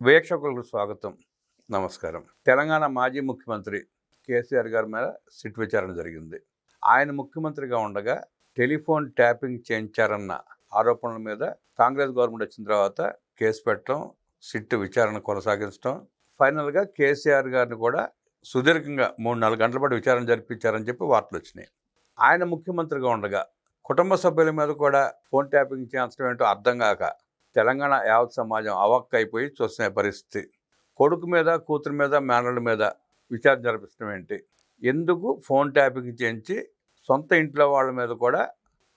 వీక్షకులకు స్వాగతం. నమస్కారం. తెలంగాణ మాజీ ముఖ్యమంత్రి కేసీఆర్ గారి మీద సిట్ విచారణ జరిగింది. ఆయన ముఖ్యమంత్రిగా ఉండగా టెలిఫోన్ ట్యాపింగ్ చేయించారన్న ఆరోపణల మీద కాంగ్రెస్ గవర్నమెంట్ వచ్చిన తర్వాత కేసు పెట్టడం సిట్ విచారణ కొనసాగించడం ఫైనల్గా కేసీఆర్ గారిని కూడా సుదీర్ఘంగా మూడు నాలుగు గంటల పాటు విచారణ జరిపించారని చెప్పి వార్తలు వచ్చినాయి. ఆయన ముఖ్యమంత్రిగా ఉండగా కుటుంబ సభ్యుల మీద కూడా ఫోన్ ట్యాపింగ్ చేయించడం ఏంటో అర్థం కాక తెలంగాణ యావత్ సమాజం అవక్క అయిపోయి చూస్తున్న పరిస్థితి. కొడుకు మీద కూతురు మీద మేనల మీద విచారణ జరిపించడం ఏంటి? ఎందుకు ఫోన్ ట్యాపింగ్ చేయించి సొంత ఇంట్లో వాళ్ళ మీద కూడా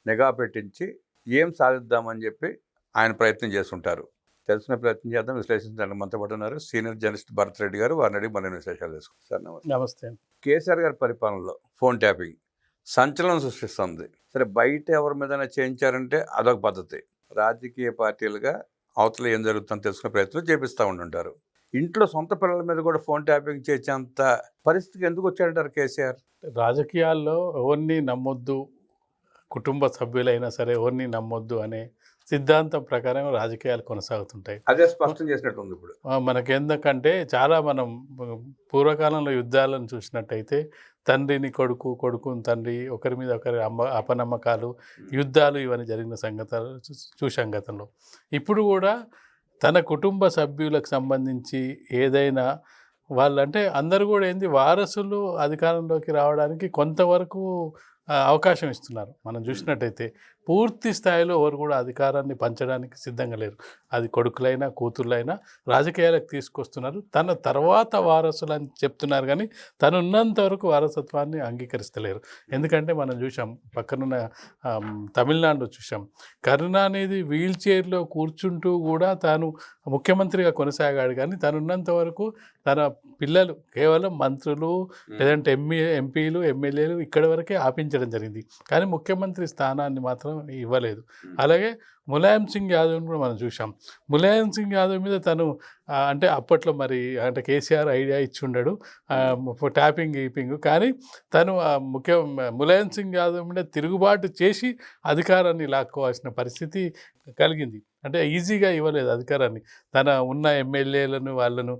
నిఘా పెట్టించి ఏం సాధిద్దామని చెప్పి ఆయన ప్రయత్నం చేస్తుంటారు. తెలిసిన ప్రయత్నం చేద్దాం విశ్లేషించడానికి మనతో పాటు ఉన్నారు సీనియర్ జర్నలిస్ట్ భరత్ రెడ్డి గారు. వారిని అడిగి మరిన్ని విశేషాలు తెలుసుకుంటాం సార్ నమస్తే. నమస్తే. కేసీఆర్ గారి పరిపాలనలో ఫోన్ ట్యాపింగ్ సంచలనం సృష్టిస్తుంది. సరే బయట ఎవరి మీదైనా చేయించారంటే అదొక పద్ధతి. రాజకీయ పార్టీలుగా అవతల ఏం జరుగుతుందో తెలుసుకునే ప్రయత్నం చేపిస్తూ ఉంటుంటారు ఇంట్లో సొంత పిల్లల మీద కూడా ఫోన్ ట్యాపింగ్ చేసేంత పరిస్థితికి ఎందుకు వచ్చాడంటారు కేసీఆర్? రాజకీయాల్లో ఎవరిని నమ్మొద్దు కుటుంబ సభ్యులైనా సరే ఎవరిని నమ్మొద్దు అనే సిద్ధాంతం ప్రకారం రాజకీయాలు కొనసాగుతుంటాయి. అదే స్పష్టం చేసినట్టు ఉంది ఇప్పుడు. మనకెందుకంటే చాలా మనం పూర్వకాలంలో యుద్ధాలను చూసినట్టయితే తండ్రిని కొడుకు కొడుకుని తండ్రి ఒకరి మీద ఒకరి అమ్మ అపనమ్మకాలు యుద్ధాలు ఇవన్నీ జరిగిన సంగతులు చూ- చూశాం గతంలో. ఇప్పుడు కూడా తన కుటుంబ సభ్యులకు సంబంధించి ఏదైనా వాళ్ళంటే అందరూ కూడా ఏంది వారసులు అధికారంలోకి రావడానికి కొంతవరకు అవకాశం ఇస్తున్నారు. మనం చూసినట్టయితే పూర్తి స్థాయిలో ఎవరు కూడా అధికారాన్ని పంచడానికి సిద్ధంగా లేరు. అది కొడుకులైనా కూతుర్లైనా రాజకీయాలకు తీసుకొస్తున్నారు. తన తర్వాత వారసులు అని చెప్తున్నారు కానీ తను ఉన్నంత వరకు వారసత్వాన్ని అంగీకరిస్తలేరు. ఎందుకంటే మనం చూసాం పక్కనున్న తమిళనాడు చూసాం కరుణానిధి వీల్ చైర్లో కూర్చుంటూ కూడా తాను ముఖ్యమంత్రిగా కొనసాగాడు కానీ తను ఉన్నంత వరకు తన పిల్లలు కేవలం మంత్రులు లేదంటే ఎంఈ ఎంపీలు ఎమ్మెల్యేలు ఇక్కడి వరకే ఆపించడం జరిగింది. కానీ ముఖ్యమంత్రి స్థానాన్ని మాత్రం ఇవ్వలేదు అలాగే ములాయం సింగ్ యాదవ్ని కూడా మనం చూసాం ములాయం సింగ్ యాదవ్ మీద తను అంటే అప్పట్లో మరి అంటే కేసీఆర్ ఐడియా ఇచ్చి ఉండడు ట్యాపింగ్ గీపింగ్. కానీ తను ముఖ్య ములాయం సింగ్ యాదవ్ మీద తిరుగుబాటు చేసి అధికారాన్ని లాక్కోవాల్సిన పరిస్థితి కలిగింది. అంటే ఈజీగా ఇవ్వలేదు అధికారాన్ని. తన ఉన్న ఎమ్మెల్యేలను వాళ్ళను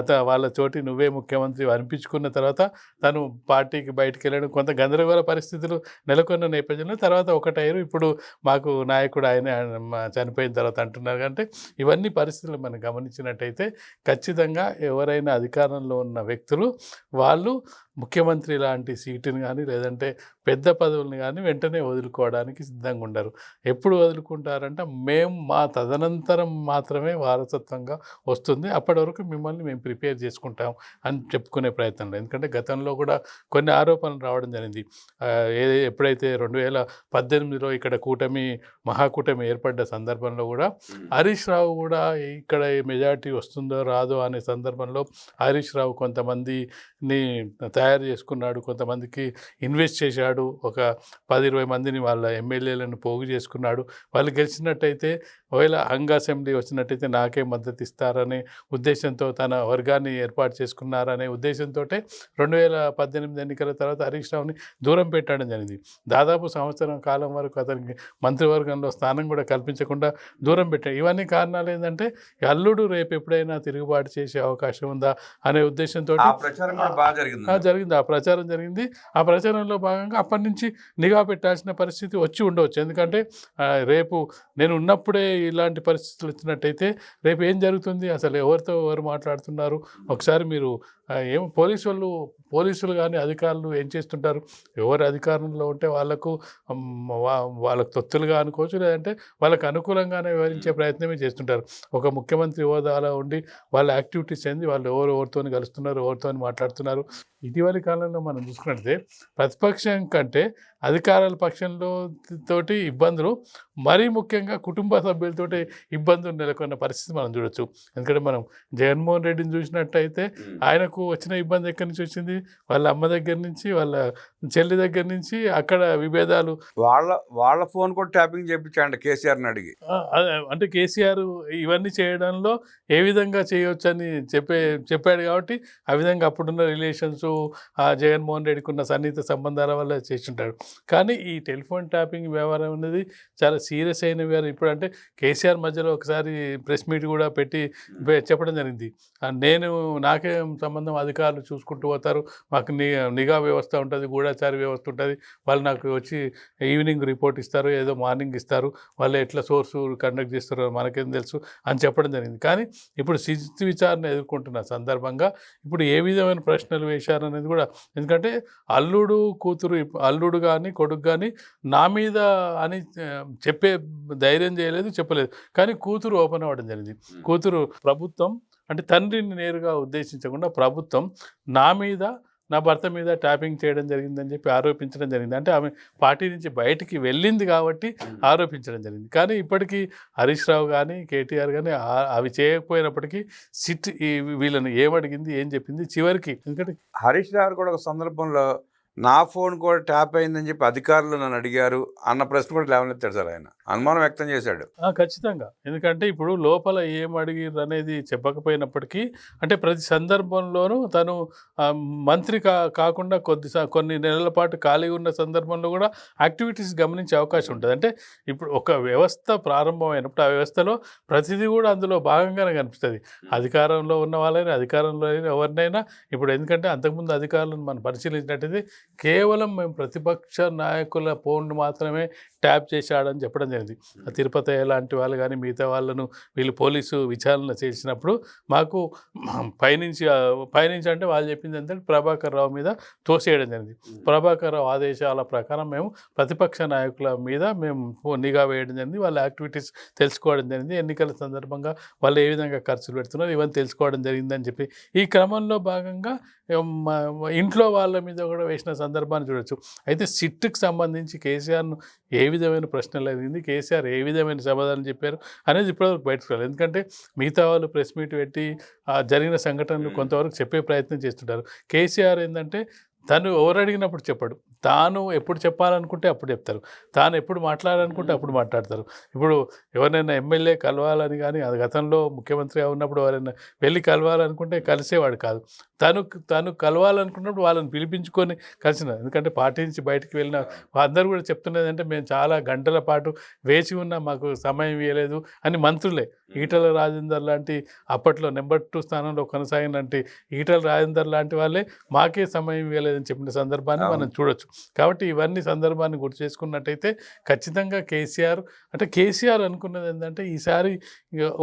అత వాళ్ళ చోటి నువ్వే ముఖ్యమంత్రి అనిపించుకున్న తర్వాత తను పార్టీకి బయటికి వెళ్ళడం కొంత గందరగోళ పరిస్థితులు నెలకొన్న నేపథ్యంలో తర్వాత ఒకటైరు ఇప్పుడు మాకు నాయకుడు ఆయన చనిపోయిన తర్వాత అంటున్నారు. అంటే ఇవన్నీ పరిస్థితులు మనం గమనించినట్టయితే ఖచ్చితంగా ఎవరైనా అధికారంలో ఉన్న వ్యక్తులు వాళ్ళు ముఖ్యమంత్రి లాంటి సీటుని కానీ లేదంటే పెద్ద పదవుల్ని కానీ వెంటనే వదులుకోవడానికి సిద్ధంగా ఉండరు. ఎప్పుడు వదులుకుంటారంటే మేము మా తదనంతరం మాత్రమే వారసత్వంగా వస్తుంది. అప్పటి వరకు మిమ్మల్ని మేము ప్రిపేర్ చేసుకుంటాం అని చెప్పుకునే ప్రయత్నంలో ఎందుకంటే గతంలో కూడా కొన్ని ఆరోపణలు రావడం జరిగింది. ఏ ఎప్పుడైతే రెండు వేల పద్దెనిమిదిలో ఇక్కడ కూటమి మహాకూటమి ఏర్పడ్డ సందర్భంలో కూడా హరీష్ రావు కూడా ఇక్కడ మెజారిటీ వస్తుందో రాదో అనే సందర్భంలో హరీష్ రావు కొంతమందిని తయారు చేసుకున్నాడు కొంతమందికి ఇన్వెస్ట్ చేశాడు ఒక పది ఇరవై మందిని వాళ్ళ ఎమ్మెల్యేలను పోగు చేసుకున్నాడు. వాళ్ళు గెలిచినట్టయితే ఒకవేళ హంగ్ అసెంబ్లీ వచ్చినట్టయితే నాకే మద్దతు ఇస్తారనే ఉద్దేశంతో తన వర్గాన్ని ఏర్పాటు చేసుకున్నారనే ఉద్దేశంతో రెండు వేల పద్దెనిమిది ఎన్నికల తర్వాత హరీష్ రావుని దూరం పెట్టడం జరిగింది. దాదాపు సంవత్సరం కాలం వరకు అతనికి మంత్రివర్గంలో స్థానం కూడా కల్పించకుండా దూరం పెట్టాడు. ఇవన్నీ కారణాలు ఏంటంటే అల్లుడు రేపు ఎప్పుడైనా తిరుగుబాటు చేసే అవకాశం ఉందా అనే ఉద్దేశంతో ఆ ప్రచారం బాగా జరిగింది. జరిగింది ఆ ప్రచారం జరిగింది. ఆ ప్రచారంలో భాగంగా అప్పటి నుంచి నిఘా పెట్టాల్సిన పరిస్థితి వచ్చి ఉండవచ్చు. ఎందుకంటే రేపు నేను ఉన్నప్పుడే ఇలాంటి పరిస్థితులు వచ్చినట్టయితే రేపు ఏం జరుగుతుంది? అసలు ఎవరితో ఎవరు మాట్లాడుతున్నారు? ఒకసారి మీరు ఏం పోలీసు వాళ్ళు పోలీసులు కానీ అధికారులు ఏం చేస్తుంటారు? ఎవరు అధికారంలో ఉంటే వాళ్ళకు వాళ్ళకు తొత్తులుగా అనుకోవచ్చు లేదంటే వాళ్ళకు అనుకూలంగానే వివరించే ప్రయత్నమే చేస్తుంటారు. ఒక ముఖ్యమంత్రి హోదాలో ఉండి వాళ్ళ యాక్టివిటీస్ ఏంది? వాళ్ళు ఎవరు ఎవరితో కలుస్తున్నారు? ఎవరితో మాట్లాడుతున్నారు? ఇటీవలి కాలంలో మనం చూసుకున్నట్లయితే ప్రతిపక్షం కంటే అధికారాల పక్షంలో తోటి ఇబ్బందులు మరీ ముఖ్యంగా కుటుంబ సభ్యులతోటి ఇబ్బందులు నెలకొన్న పరిస్థితి మనం చూడొచ్చు. ఎందుకంటే మనం జగన్మోహన్ రెడ్డిని చూసినట్టయితే ఆయనకు వచ్చిన ఇబ్బంది ఎక్కడి నుంచి వచ్చింది? వాళ్ళ అమ్మ దగ్గర నుంచి వాళ్ళ చెల్లి దగ్గర నుంచి అక్కడ విభేదాలు. వాళ్ళ వాళ్ళ ఫోన్ కూడా ట్యాపింగ్ చేయించండి కేసీఆర్ని అడిగి. అంటే కేసీఆర్ ఇవన్నీ చేయడంలో ఏ విధంగా చేయొచ్చు అని చెప్పే చెప్పాడు కాబట్టి ఆ విధంగా అప్పుడున్న రిలేషన్స్ ఆ జగన్మోహన్ రెడ్డికి ఉన్న సన్నిహిత సంబంధాల వల్ల చేస్తుంటాడు కానీ ఈ టెలిఫోన్ ట్యాపింగ్ వ్యవహారం అనేది చాలా సీరియస్ అయిన వ్యవహారం. ఇప్పుడు అంటే కేసీఆర్ మధ్యలో ఒకసారి ప్రెస్ మీట్ కూడా పెట్టి చెప్పడం జరిగింది. నేను నాకేం సంబంధం అధికారులు చూసుకుంటూ పోతారు. మాకు నిఘా వ్యవస్థ ఉంటుంది గూఢచారి వ్యవస్థ ఉంటుంది. వాళ్ళు నాకు వచ్చి ఈవినింగ్ రిపోర్ట్ ఇస్తారు ఏదో మార్నింగ్ ఇస్తారు. వాళ్ళు ఎట్లా సోర్సు కండక్ట్ చేస్తారో మనకేం తెలుసు అని చెప్పడం జరిగింది. కానీ ఇప్పుడు శిస్తు విచారణ ఎదుర్కొంటున్న సందర్భంగా ఇప్పుడు ఏ విధమైన ప్రశ్నలు వేశారు అనేది కూడా ఎందుకంటే అల్లుడు కూతురు అల్లుడు కానీ కొడుకు కానీ నా మీద అని చెప్పే ధైర్యం చేయలేదు చెప్పలేదు. కానీ కూతురు ఓపెన్ అవ్వడం జరిగింది. కూతురు ప్రభుత్వం అంటే తండ్రిని నేరుగా ఉద్దేశించకుండా ప్రభుత్వం నా మీద నా భర్త మీద ట్యాపింగ్ చేయడం జరిగిందని చెప్పి ఆరోపించడం జరిగింది. అంటే ఆమె పార్టీ నుంచి బయటికి వెళ్ళింది కాబట్టి ఆరోపించడం జరిగింది. కానీ ఇప్పటికీ హరీష్ రావు కానీ కేటీఆర్ కానీ అవి చేయకపోయినప్పటికీ సిట్ ఈ వీళ్ళని ఏమడిగింది ఏం చెప్పింది చివరికి? ఎందుకంటే హరీష్ రావు కూడా ఒక సందర్భంలో నా ఫోన్ కూడా ట్యాప్ అయిందని చెప్పి అధికారులు నన్ను అడిగారు అన్న ప్రశ్న కూడా లేవనెత్తాడు సార్ ఆయన. అనుమానం వ్యక్తం చేశాడు. ఆ, ఖచ్చితంగా. ఎందుకంటే ఇప్పుడు లోపల ఏం అడిగిర్రు అనేది చెప్పకపోయినప్పటికీ అంటే ప్రతి సందర్భంలోనూ తను మంత్రి కా కాకుండా కొద్ది స- కొన్ని నెలల పాటు ఖాళీ ఉన్న సందర్భంలో కూడా యాక్టివిటీస్ గమనించే అవకాశం ఉంటుంది. అంటే ఇప్పుడు ఒక వ్యవస్థ ప్రారంభమైనప్పుడు ఆ వ్యవస్థలో ప్రతిదీ కూడా అందులో భాగంగానే కనిపిస్తుంది. అధికారంలో ఉన్న వాళ్ళైనా అధికారంలో అయినా ఎవరినైనా ఇప్పుడు ఎందుకంటే అంతకుముందు అధికారులను మనం పరిశీలించినట్టయితే కేవలం మేము ప్రతిపక్ష నాయకుల ఫోన్ మాత్రమే ట్యాప్ చేశాడని చెప్పడం జరిగింది. ఆ తిరుపతి లాంటి వాళ్ళు కానీ మిగతా వాళ్ళను వీళ్ళు పోలీసు విచారణ చేసినప్పుడు మాకు పైనుంచి పైనుంచి అంటే వాళ్ళు చెప్పింది ఏంటంటే ప్రభాకర్ రావు మీద తోసేయడం జరిగింది. ప్రభాకర్ రావు ఆదేశాల ప్రకారం మేము ప్రతిపక్ష నాయకుల మీద మేము నిఘా వేయడం జరిగింది. వాళ్ళ యాక్టివిటీస్ తెలుసుకోవడం జరిగింది. ఎన్నికల సందర్భంగా వాళ్ళు ఏ విధంగా ఖర్చులు పెడుతున్నారు ఇవన్నీ తెలుసుకోవడం జరిగిందని చెప్పి. ఈ క్రమంలో భాగంగా ఇంట్లో వాళ్ళ మీద కూడా వేసిన సందర్భాన్ని చూడొచ్చు. అయితే సిట్కి సంబంధించి కేసీఆర్ను ఏ విధమైన ప్రశ్నలు అడిగింది. కేసీఆర్ ఏ విధమైన సమాధానం చెప్పారు అనేది ఇప్పటివరకు బయటకు రాలేదు. ఎందుకంటే మిగతా వాళ్ళు ప్రెస్ మీట్ పెట్టి ఆ జరిగిన సంఘటనలు. కొంతవరకు చెప్పే ప్రయత్నం చేస్తుంటారు. కేసీఆర్ ఏంటంటే తను ఎవరు అడిగినప్పుడు చెప్పడు. తాను ఎప్పుడు చెప్పాలనుకుంటే అప్పుడు చెప్తారు. తాను ఎప్పుడు మాట్లాడాలనుకుంటే అప్పుడు మాట్లాడతారు. ఇప్పుడు ఎవరైనా ఎమ్మెల్యే కలవాలని కానీ అది గతంలో ముఖ్యమంత్రిగా ఉన్నప్పుడు ఎవరైనా వెళ్ళి కలవాలనుకుంటే కలిసేవాడు కాదు. తను తను కలవాలనుకున్నప్పుడు వాళ్ళని పిలిపించుకొని కలిసిన ఎందుకంటే పార్టీ నుంచి బయటికి వెళ్ళిన అందరూ కూడా చెప్తున్నది అంటే మేము చాలా గంటల పాటు వేచి ఉన్నా మాకు సమయం ఇవ్వలేదు అని మంత్రులే. ఈటల రాజేందర్ లాంటి అప్పట్లో నెంబర్ టూ స్థానంలో కొనసాగినట్టు ఈటల రాజేందర్ లాంటి వాళ్ళే మాకే సమయం ఇవ్వలేదని చెప్పిన సందర్భాన్ని మనం. చూడొచ్చు. కాబట్టి ఇవన్నీ సందర్భాన్ని గుర్తు చేసుకున్నట్టయితే ఖచ్చితంగా కేసీఆర్ అంటే కేసీఆర్ అనుకున్నది ఏంటంటే ఈసారి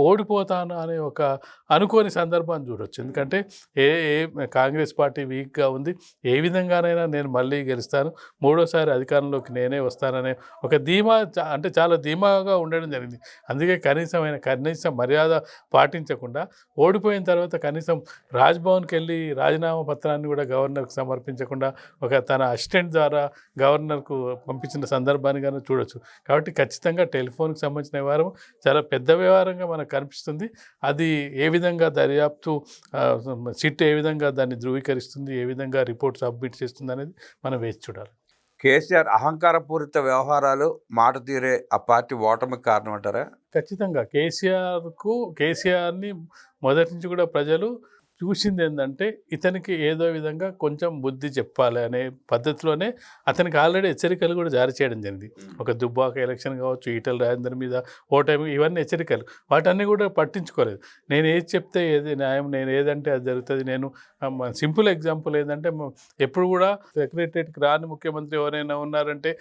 ఓడిపోతాను అనే ఒక అనుకోని సందర్భాన్ని చూడొచ్చు. ఎందుకంటే ఏ ఏ కాంగ్రెస్ పార్టీ వీక్గా ఉంది. ఏ విధంగానైనా నేను మళ్ళీ గెలుస్తాను. మూడోసారి అధికారంలోకి నేనే వస్తాననే ఒక ధీమా అంటే చాలా ధీమాగా ఉండడం జరిగింది. అందుకే కనీసం కనీస కనీసం మర్యాద పాటించకుండా ఓడిపోయిన తర్వాత కనీసం రాజ్భవన్కి వెళ్ళి రాజీనామా పత్రాన్ని కూడా గవర్నర్కు సమర్పించకుండా ఒక తన అసిస్టెంట్ ద్వారా గవర్నర్కు పంపించిన సందర్భాన్ని కానీ చూడొచ్చు. కాబట్టి ఖచ్చితంగా టెలిఫోన్కి సంబంధించిన వ్యవహారం చాలా పెద్ద వ్యవహారంగా మనకు కనిపిస్తుంది. అది ఏ విధంగా దర్యాప్తు సిట్ ఏ విధంగా దాన్ని ధృవీకరిస్తుంది ఏ విధంగా రిపోర్ట్ సబ్మిట్ చేస్తుంది అనేది మనం వేచి చూడాలి. కేసీఆర్ అహంకారపూరిత వ్యవహారాలు మాట తీరే ఆ పార్టీ ఓటమికి కారణం అంటారా ఖచ్చితంగా. కేసీఆర్కు కేసీఆర్ని మొదటి నుంచి కూడా ప్రజలు చూసింది ఏంటంటే ఇతనికి ఏదో విధంగా కొంచెం బుద్ధి చెప్పాలి అనే పద్ధతిలోనే అతనికి ఆల్రెడీ హెచ్చరికలు కూడా జారీ చేయడం జరిగింది. ఒక దుబ్బాక ఎలక్షన్ కావచ్చు ఈటల రాజేందర్ మీద ఓటమి ఇవన్నీ హెచ్చరికలు. వాటన్నీ కూడా పట్టించుకోలేదు. నేను ఏది చెప్తే ఏది న్యాయం నేను ఏదంటే అది జరుగుతుంది. నేను సింపుల్ ఎగ్జాంపుల్ ఏంటంటే ఎప్పుడు కూడా సెక్రటరియట్కి రాని ముఖ్యమంత్రి ఎవరైనా ఉన్నారంటే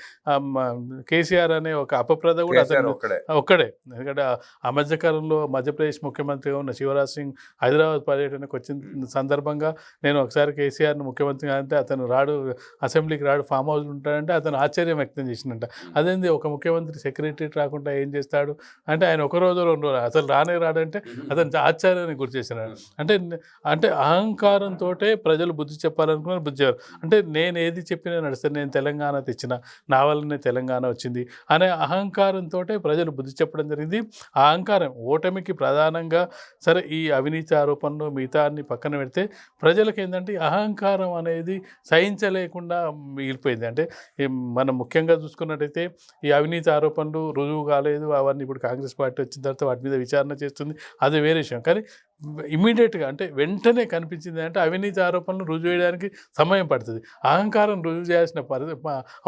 కేసీఆర్ అనే ఒక అపప్రద కూడా అతను ఒక్కడే. ఎందుకంటే ఆ- మధ్యకాలంలో మధ్యప్రదేశ్ ముఖ్యమంత్రిగా ఉన్న శివరాజ్ సింగ్ హైదరాబాద్ పర్యటనకు వచ్చిన సందర్భంగా నేను ఒకసారి కేసీఆర్ను ముఖ్యమంత్రిగా అంటే అతను రాడు అసెంబ్లీకి రాడు ఫామ్ హౌస్ ఉంటాడంటే అతను ఆశ్చర్యం వ్యక్తం చేసినట్ట అదేంది ఒక ముఖ్యమంత్రి సెక్రటరీ రాకుండా ఏం చేస్తాడు? అంటే ఆయన ఒక రోజు రెండు రోజులు అసలు రానే రాడంటే అతను ఆశ్చర్యాన్ని గురి చేసినాడు అంటే అంటే అహంకారంతో ప్రజలు బుద్ధి చెప్పాలనుకున్నారు బుద్ధి చెప్పారు. అంటే నేను ఏది చెప్పినా నడుస్తాను నేను తెలంగాణ తెచ్చిన నా వల్లనే తెలంగాణ వచ్చింది అనే అహంకారంతో ప్రజలు బుద్ధి చెప్పడం జరిగింది. ఆ అహంకారం ఓటమికి ప్రధానంగా సరే ఈ అవినీతి ఆరోపణలు మిగతా అన్ని పక్కన పెడితే ప్రజలకు ఏంటంటే అహంకారం అనేది సహించలేకుండా మిగిలిపోయింది. అంటే మనం ముఖ్యంగా చూసుకున్నట్టయితే ఈ అవినీతి ఆరోపణలు రుజువు కాలేదు అవన్నీ ఇప్పుడు కాంగ్రెస్ పార్టీ వచ్చిన తర్వాత వాటి మీద విచారణ చేస్తుంది. అది వేరే విషయం. కానీ ఇమీడియట్గా అంటే వెంటనే కనిపించింది అంటే అవినీతి ఆరోపణలు రుజువు చేయడానికి సమయం పడుతుంది. అహంకారం రుజువు చేయాల్సిన పరి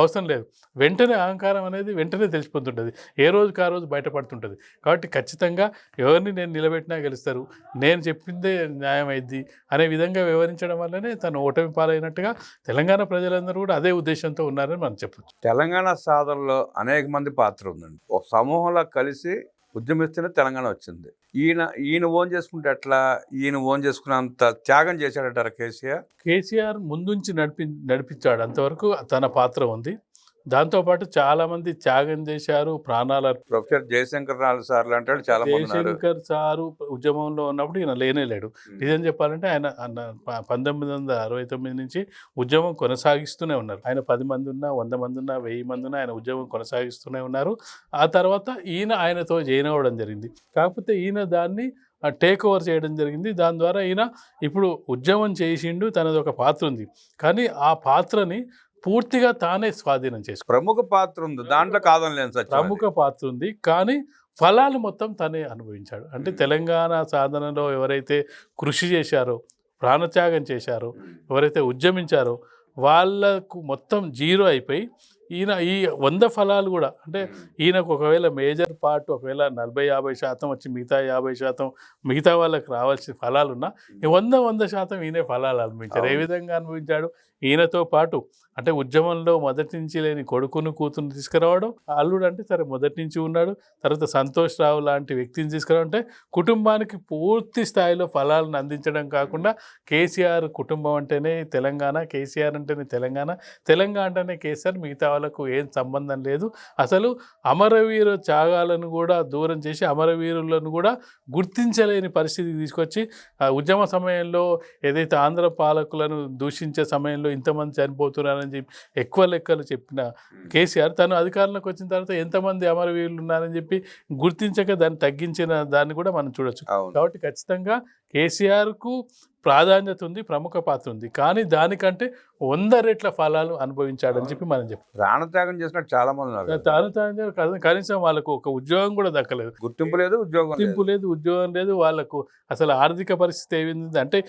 అవసరం లేదు. వెంటనే అహంకారం అనేది వెంటనే తెలిసిపోతుంటుంది. ఏ రోజుకి ఆ రోజు బయటపడుతుంటుంది. కాబట్టి ఖచ్చితంగా ఎవరిని నేను నిలబెట్టినా గెలుస్తారు. నేను చెప్పిందే న్యాయం అయింది అనే విధంగా వివరించడం వల్లనే తను ఓటమి పాలైనట్టుగా తెలంగాణ ప్రజలందరూ కూడా అదే ఉద్దేశంతో ఉన్నారని మనం చెప్పచ్చు. తెలంగాణ సాధనలో అనేక మంది పాత్ర ఉందండి. ఒక సమూహంలో కలిసి ఉద్యమిస్తేనే తెలంగాణ వచ్చింది. ఈయన ఈయన ఓన్ చేసుకుంటే ఎట్లా? ఈయన ఓన్ చేసుకున్నంత త్యాగం చేశాడంటారా కేసీఆర్? కేసీఆర్ ముందుంచి నడిపి నడిపించాడు. అంతవరకు తన పాత్ర ఉంది. దాంతోపాటు చాలామంది త్యాగం చేశారు ప్రాణాలు ప్రొఫెసర్ జయశంకర్ రావు సార్లు అంటే చాలా మంది జయశంకర్ సారు ఉద్యమంలో ఉన్నప్పుడు ఈయన లేనే లేడు. నిజం చెప్పాలంటే ఆయన పంతొమ్మిది వందల అరవై తొమ్మిది నుంచి ఉద్యమం కొనసాగిస్తూనే ఉన్నారు. ఆయన పది మంది ఉన్నా వంద మంది ఉన్నా వెయ్యి మంది ఉన్నా ఆయన ఉద్యమం కొనసాగిస్తూనే ఉన్నారు. ఆ తర్వాత ఈయన ఆయనతో జాయిన్ అవ్వడం జరిగింది. కాకపోతే ఈయన దాన్ని టేక్ ఓవర్ చేయడం జరిగింది. దాని ద్వారా ఈయన ఇప్పుడు ఉద్యమం చేసిండు తనది ఒక పాత్ర ఉంది. కానీ ఆ పాత్రని పూర్తిగా తానే స్వాధీనం చేసుకున్నాడు. ప్రముఖ పాత్ర ఉంది. దాంట్లో కాదని లేని సత్యం ప్రముఖ పాత్ర ఉంది. కానీ ఫలాలు మొత్తం తనే అనుభవించాడు. అంటే తెలంగాణ సాధనలో ఎవరైతే కృషి చేశారో ప్రాణత్యాగం చేశారో ఎవరైతే ఉద్యమించారో వాళ్ళకు మొత్తం జీరో అయిపోయి ఈయన ఈ వంద ఫలాలు కూడా అంటే ఈయనకు ఒకవేళ మేజర్ పార్ట్ ఒకవేళ నలభై యాభై శాతం వచ్చి మిగతా యాభై శాతం మిగతా వాళ్ళకి రావాల్సిన ఫలాలు ఉన్నా ఈ వంద వంద శాతం ఈయనే ఫలాలు అనుభవించాడు. ఏ. విధంగా అనుభవించాడు? ఈయనతో పాటు అంటే ఉద్యమంలో మొదటి నుంచి లేని కొడుకును కూతురు తీసుకురావడం అల్లుడు అంటే సరే మొదటి నుంచి ఉన్నాడు తర్వాత సంతోష్ రావు లాంటి వ్యక్తిని తీసుకురావడం అంటే కుటుంబానికి పూర్తి స్థాయిలో ఫలాలను అందించడం కాకుండా కేసీఆర్ కుటుంబం అంటేనే తెలంగాణ కేసీఆర్ అంటేనే తెలంగాణ తెలంగాణ అంటేనే కేసీఆర్ మిగతా వాళ్ళకు ఏం సంబంధం లేదు. అసలు అమరవీరు త్యాగాలను కూడా దూరం చేసి అమరవీరులను కూడా గుర్తించలేని పరిస్థితికి తీసుకొచ్చి ఆ ఉద్యమ సమయంలో ఏదైతే ఆంధ్ర పాలకులను దూషించే సమయంలో ఇంతమంది చనిపోతున్నారని చెప్పి ఎక్కువ లెక్కలు చెప్పిన కేసీఆర్ తను అధికారంలోకి వచ్చిన తర్వాత ఎంతమంది అమరవీరులు ఉన్నారని చెప్పి గుర్తించక దాన్ని తగ్గించిన దాన్ని కూడా మనం చూడొచ్చు. కాబట్టి ఖచ్చితంగా కేసీఆర్కు ప్రాధాన్యత ఉంది ప్రముఖ పాత్ర ఉంది. కానీ దానికంటే వంద రెట్ల ఫలాలు అనుభవించాడని చెప్పి మనం చెప్పాం ప్రాణత్యాగం చేసినట్టు చాలా మంది కద- కనీసం వాళ్ళకు ఒక ఉద్యోగం కూడా దక్కలేదు. గుర్తింపు లేదు ఉద్యోగం. గుర్తింపు లేదు ఉద్యోగం లేదు. వాళ్ళకు అసలు ఆర్థిక పరిస్థితి ఏమింది అంటే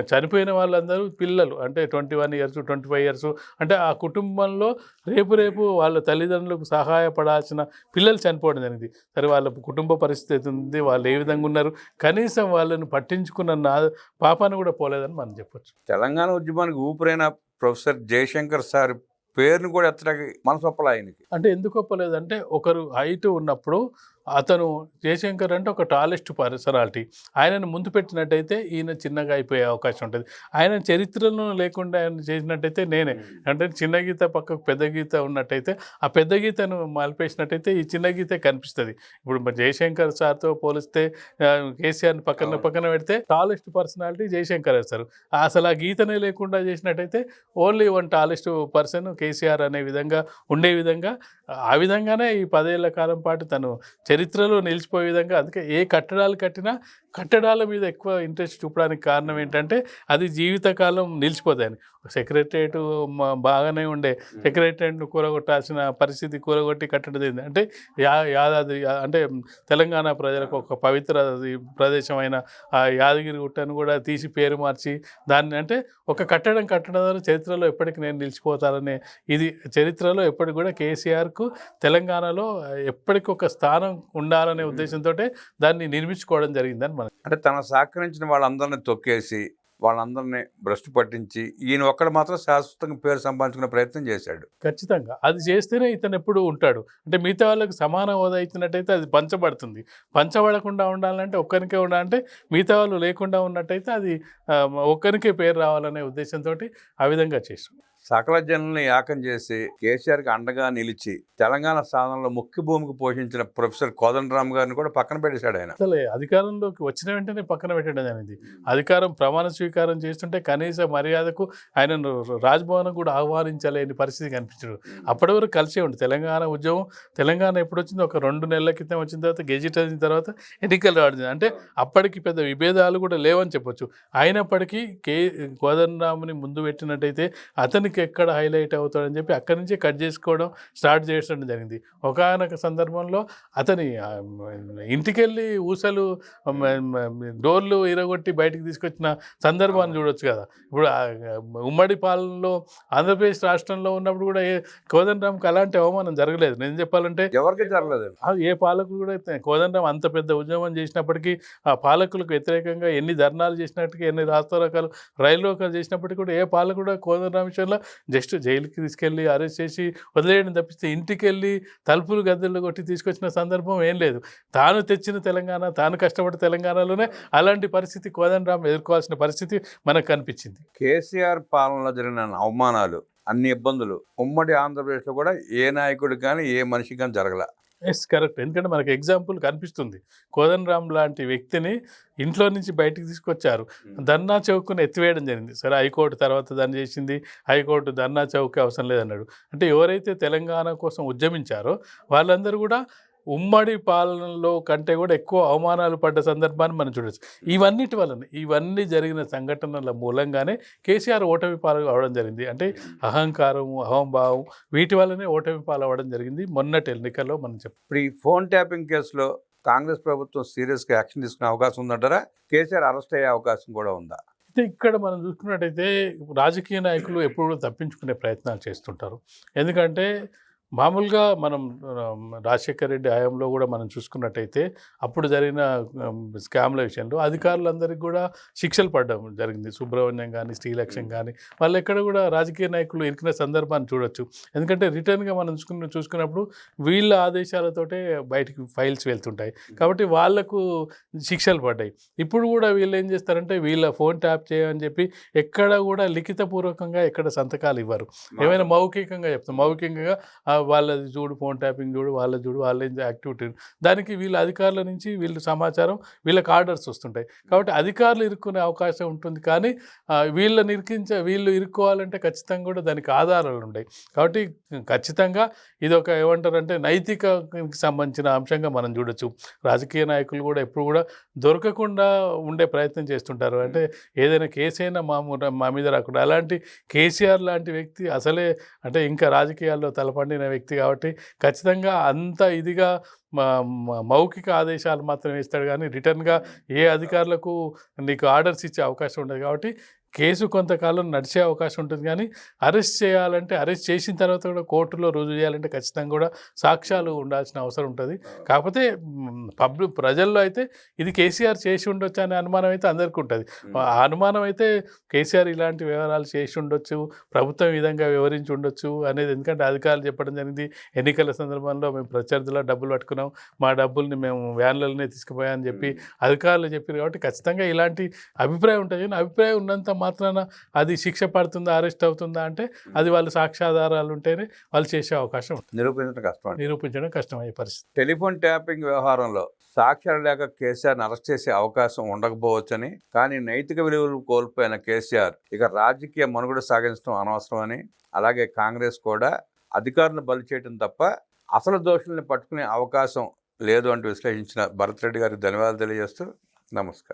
చనిపోయిన వాళ్ళందరూ పిల్లలు. అంటే twenty one years twenty five years. అంటే ఆ కుటుంబంలో రేపు రేపు వాళ్ళ తల్లిదండ్రులకు సహాయపడాల్సిన పిల్లలు చనిపోవడం జరిగింది. సరే వాళ్ళ కుటుంబ పరిస్థితి ఉంది వాళ్ళు ఏ విధంగా ఉన్నారు? కనీసం వాళ్ళని పట్టించుకున్న నా పాపాన్ని కూడా పోలేదని మనం చెప్పొచ్చు. తెలంగాణ ఉద్యమానికి ఊపిరైన ప్రొఫెసర్ జయశంకర్ సార్ పేరుని కూడా ఎత్తడానికి మనసొప్పల ఆయనకి. అంటే ఎందుకు ఒప్పలేదంటే ఒకరు హైట్ ఉన్నప్పుడు అతను జయశంకర్ అంటే ఒక టాలెస్ట్ పర్సనాలిటీ ఆయనను ముందు పెట్టినట్టయితే ఈయన చిన్నగా అయిపోయే అవకాశం ఉంటుంది. ఆయన చరిత్రలో లేకుండా ఆయన చేసినట్టయితే నేనే. అంటే చిన్న గీత పక్కకు పెద్ద గీత ఉన్నట్టయితే ఆ పెద్ద గీతను మలిపేసినట్టయితే ఈ చిన్న గీత కనిపిస్తుంది. ఇప్పుడు మరి జయశంకర్ సార్తో పోలిస్తే కేసీఆర్ని పక్కన. పక్కన పెడితే టాలెస్ట్ పర్సనాలిటీ జయశంకర్ సార్ అసలు ఆ గీతనే లేకుండా చేసినట్టయితే only one tallest person KCR అనే విధంగా ఉండే విధంగా ఆ విధంగానే ఈ పదేళ్ళ కాలం పాటు తను చరిత్రలో నిలిచిపోయే విధంగా అందుకే ఏ కట్టడాలు కట్టినా కట్టడాల మీద ఎక్కువ ఇంట్రెస్ట్ చూపడానికి కారణం ఏంటంటే అది జీవితకాలం నిలిచిపోతాయని. సెక్రటరియట్ బాగానే ఉండే. సెక్రటరియట్ను కూరగొట్టాల్సిన పరిస్థితి కూరగొట్టి కట్టడం అంటే యా యాదాద్రి అంటే తెలంగాణ ప్రజలకు ఒక పవిత్ర ప్రదేశమైన ఆ యాదగిరి గుట్టను కూడా తీసి పేరు మార్చి దాన్ని అంటే ఒక కట్టడం కట్టడం ద్వారా చరిత్రలో ఎప్పటికీ నేను నిలిచిపోతాననే ఇది చరిత్రలో ఎప్పటికి కూడా కేసీఆర్కు తెలంగాణలో ఎప్పటికీ ఒక స్థానం ఉండాలనే ఉద్దేశంతో దాన్ని నిర్మించుకోవడం జరిగిందని మనం అంటే తన సహకరించిన వాళ్ళందరినీ తొక్కేసి వాళ్ళందరినీ భ్రష్టు పట్టించి ఈయన ఒక్కడు మాత్రం శాశ్వతంగా పేరు సంపాదించుకునే ప్రయత్నం చేశాడు. ఖచ్చితంగా. అది చేస్తేనే ఇతను ఎప్పుడు ఉంటాడు. అంటే మిగతా వాళ్ళకి సమాన హోదా ఇచ్చినట్టయితే అది పంచబడుతుంది. పంచబడకుండా ఉండాలంటే ఒక్కరికే ఉండాలంటే మిగతా వాళ్ళు లేకుండా ఉన్నట్టయితే అది ఒక్కరికే పేరు రావాలనే ఉద్దేశంతో ఆ విధంగా చేసాం సకల జనుల్ని ఏకం చేసి కేసీఆర్కి అండగా నిలిచి తెలంగాణ సాధనలో ముఖ్య భూమికి పోషించిన ప్రొఫెసర్ కోదండరామ్ గారిని కూడా పక్కన పెట్టేశాడు ఆయన. అసలు అధికారంలోకి వచ్చిన వెంటనే పక్కన పెట్టడం అనేది అధికారం ప్రమాణ స్వీకారం చేస్తుంటే కనీస మర్యాదకు ఆయనను రాజ్భవన్ కూడా ఆహ్వానించలేని పరిస్థితి కనిపించడు. అప్పటి వరకు కలిసే ఉంది తెలంగాణ ఉద్యమం తెలంగాణ ఎప్పుడు వచ్చిందో ఒక రెండు నెలల క్రితం వచ్చిన తర్వాత గెజిట్ అయిన తర్వాత ఎన్నికలు రావడం. అంటే అప్పటికి పెద్ద విభేదాలు కూడా లేవని చెప్పొచ్చు. అయినప్పటికీ కే కోదండరాముని ముందు పెట్టినట్టయితే అతనికి ఇంకెక్కడ హైలైట్ అవుతాడని చెప్పి అక్కడి నుంచే కట్ చేసుకోవడం స్టార్ట్ చేయడం జరిగింది. ఒకనొక సందర్భంలో అతని ఇంటికెళ్ళి ఊసలు డోర్లు ఇరగొట్టి బయటికి తీసుకొచ్చిన సందర్భాన్ని చూడొచ్చు కదా. ఇప్పుడు ఉమ్మడి పాలనలో ఆంధ్రప్రదేశ్ రాష్ట్రంలో ఉన్నప్పుడు కూడా ఏ కోదండరామ్కి అలాంటి అవమానం జరగలేదు. నేను చెప్పాలంటే ఎవరికి జరగలేదు ఏ పాలకులు కూడా అయితే కోదండరాం అంత పెద్ద ఉద్యమం చేసినప్పటికీ ఆ పాలకులకు వ్యతిరేకంగా ఎన్ని ధర్నాలు చేసినట్టుగా ఎన్ని రాస్తారోకాలు రైలు రోకాలు చేసినప్పటికీ కూడా ఏ పాలకుడు కూడా కోదండరాం విషయంలో జస్ట్ జైలుకి తీసుకెళ్ళి అరెస్ట్ చేసి వదిలేయడం తప్పిస్తే ఇంటికి వెళ్ళి తలుపులు గద్దెలు కొట్టి తీసుకొచ్చిన సందర్భం ఏం లేదు. తాను తెచ్చిన తెలంగాణ తాను కష్టపడి తెలంగాణలోనే అలాంటి పరిస్థితి కోదండరామ్ ఎదుర్కోవాల్సిన పరిస్థితి మనకు కనిపించింది. కేసీఆర్ పాలనలో జరిగిన అవమానాలు అన్ని ఇబ్బందులు ఉమ్మడి ఆంధ్రప్రదేశ్లో కూడా ఏ నాయకుడికి కానీ ఏ మనిషికి కానీ జరగల. Yes correct. ఎందుకంటే మనకు ఎగ్జాంపుల్ కనిపిస్తుంది. కోదండరామ్ లాంటి వ్యక్తిని ఇంట్లో నుంచి బయటికి తీసుకొచ్చారు. ధర్నా చౌక్ను ఎత్తివేయడం జరిగింది. సరే హైకోర్టు తర్వాత దాన్ని చేసింది. హైకోర్టు ధర్నా చౌక్ అవసరం లేదన్నాడు. అంటే ఎవరైతే తెలంగాణ కోసం ఉద్యమించారో వాళ్ళందరూ కూడా ఉమ్మడి పాలనలో కంటే కూడా ఎక్కువ అవమానాలు పడ్డ సందర్భాన్ని మనం చూడొచ్చు. ఇవన్నిటి వలన ఇవన్నీ జరిగిన సంఘటనల మూలంగానే కేసీఆర్ ఓటమి పాలు అవడం జరిగింది. అంటే అహంకారం అహంభావం వీటి వల్లనే ఓటమి పాలు అవ్వడం జరిగింది. మొన్నటి ఎన్నికల్లో మనం చెప్పాం ఇప్పుడు ఈ ఫోన్ ట్యాపింగ్ కేసులో కాంగ్రెస్ ప్రభుత్వం సీరియస్గా యాక్షన్ తీసుకునే అవకాశం ఉందంటారా? కేసీఆర్ అరెస్ట్ అయ్యే అవకాశం కూడా ఉందా? అయితే ఇక్కడ మనం చూసుకున్నట్టయితే రాజకీయ నాయకులు ఎప్పుడు కూడా తప్పించుకునే ప్రయత్నాలు చేస్తుంటారు. ఎందుకంటే మామూలుగా మనం రాజశేఖర్ రెడ్డి హయాంలో కూడా మనం చూసుకున్నట్టయితే అప్పుడు జరిగిన స్కామ్ల విషయంలో అధికారులందరికీ కూడా శిక్షలు పడడం జరిగింది. సుబ్రహ్మణ్యం కానీ శ్రీలక్ష్యం కానీ వాళ్ళు ఎక్కడ కూడా రాజకీయ నాయకులు ఇరికిన సందర్భాన్ని చూడొచ్చు. ఎందుకంటే రిటర్న్గా మనం చూసుకున్న చూసుకున్నప్పుడు వీళ్ళ ఆదేశాలతోటే బయటికి ఫైల్స్ వెళ్తుంటాయి. కాబట్టి వాళ్ళకు శిక్షలు పడ్డాయి. ఇప్పుడు కూడా వీళ్ళు ఏం చేస్తారంటే వీళ్ళ ఫోన్ ట్యాప్ చేయని చెప్పి ఎక్కడ కూడా లిఖితపూర్వకంగా ఎక్కడ సంతకాలు ఇవ్వరు. ఏమైనా మౌఖికంగా చెప్తాం. మౌఖికంగా వాళ్ళది చూడు ఫోన్ ట్యాపింగ్ చూడు వాళ్ళది చూడు వాళ్ళ యాక్టివిటీ దానికి వీళ్ళ అధికారుల నుంచి వీళ్ళు సమాచారం వీళ్ళకి ఆర్డర్స్ వస్తుంటాయి. కాబట్టి అధికారులు ఇరుక్కునే అవకాశం ఉంటుంది కానీ వీళ్ళని ఇరికించ వీళ్ళు ఇరుక్కోవాలంటే ఖచ్చితంగా కూడా దానికి ఆధారాలు ఉంటాయి. కాబట్టి ఖచ్చితంగా ఇది ఒక ఏమంటారంటే నైతికకి సంబంధించిన అంశంగా మనం చూడొచ్చు. రాజకీయ నాయకులు కూడా ఎప్పుడు కూడా దొరకకుండా ఉండే ప్రయత్నం చేస్తుంటారు. అంటే ఏదైనా కేసు అయినా మా మా మీద రాకుండా. అలాంటి కేసీఆర్ లాంటి వ్యక్తి అసలే అంటే ఇంకా రాజకీయాల్లో తలపండిన వ్యక్తి కాబట్టి ఖచ్చితంగా అంత ఇదిగా మౌఖిక ఆదేశాలు మాత్రమే ఇస్తాడు. కానీ రిటర్న్గా ఏ అధికారులకు నీకు ఆర్డర్స్ ఇచ్చే అవకాశం ఉండదు కాబట్టి కేసు కొంతకాలం నడిచే అవకాశం ఉంటుంది కానీ అరెస్ట్ చేయాలంటే అరెస్ట్ చేసిన తర్వాత కూడా కోర్టులో రుజువు చేయాలంటే ఖచ్చితంగా కూడా సాక్ష్యాలు ఉండాల్సిన అవసరం ఉంటుంది. కాకపోతే పబ్లిక్ ప్రజల్లో అయితే ఇది కేసీఆర్ చేసి ఉండొచ్చు అనే అనుమానం అయితే అందరికీ ఉంటుంది. ఆ అనుమానం అయితే కేసీఆర్ ఇలాంటి వ్యవహారాలు చేసి ఉండొచ్చు ప్రభుత్వం ఈ విధంగా వివరించి ఉండొచ్చు అనేది ఎందుకంటే అధికారులు చెప్పడం జరిగింది. ఎన్నికల సందర్భంలో మేము ప్రత్యర్థుల డబ్బులు పట్టుకున్నాం. మా డబ్బుల్ని మేము వ్యాన్లలోనే తీసుకుపోయామని చెప్పి అధికారులు చెప్పారు కాబట్టి ఖచ్చితంగా ఇలాంటి అభిప్రాయం ఉంటుంది. కానీ అభిప్రాయం ఉన్నంత మాత్రాన అది శిక్ష పడుతుందా అరెస్ట్ అవుతుందా అంటే అది వాళ్ళు సాక్ష్యాధారాలు ఉంటేనే వాళ్ళు చేసే అవకాశం ఉంటుంది. నిరూపించడం కష్టం నిరూపించడం కష్టమయ్యే పరిస్థితి. టెలిఫోన్ ట్యాపింగ్ వ్యవహారంలో సాక్ష్యాలు లేక కేసీఆర్ని అరెస్ట్ చేసే అవకాశం ఉండకపోవచ్చని కానీ నైతిక విలువలు కోల్పోయిన కేసీఆర్ ఇక రాజకీయ మనుగడ సాగించడం అనవసరమని అలాగే కాంగ్రెస్ కూడా అధికారులను బలి చేయడం తప్ప అసలు దోషుల్ని పట్టుకునే అవకాశం లేదు అంటూ విశ్లేషించిన భరత్ రెడ్డి గారికి ధన్యవాదాలు తెలియజేస్తూ నమస్కారం.